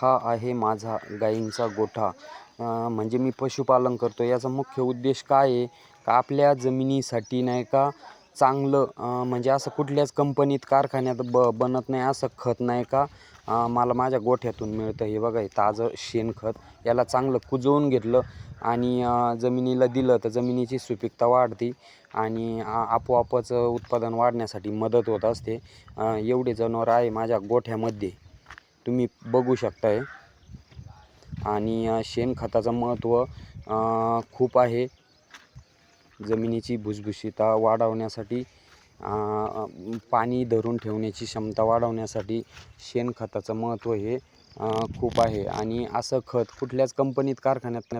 हा आहे माझा गाईंचा गोठा. म्हणजे मी पशुपालन करतो याचा मुख्य उद्देश काय आहे? का आपल्या जमिनीसाठी नाही का चांगलं म्हणजे असं कुठल्याच कंपनीत कारखान्यात ब बनत नाही असं खत नाही का मला माझ्या गोठ्यातून मिळतं. हे बघा हे ताजं शेणखत. याला चांगलं कुजवून घेतलं आणि जमिनीला दिलं तर जमिनीची सुपीकता वाढते आणि आपोआपच उत्पादन वाढण्यासाठी मदत होत असते. एवढे जनावर आहे माझ्या गोठ्यामध्ये. तुम्ही बघू शकताय. आणि शेणखताचं महत्त्व खूप आहे. जमिनीची भुसभुशीता वाढवण्यासाठी पाणी धरून ठेवण्याची क्षमता वाढवण्यासाठी शेणखताचं महत्त्व हे खूप आहे. आणि असं खत कुठल्याच कंपनीत कारखान्यात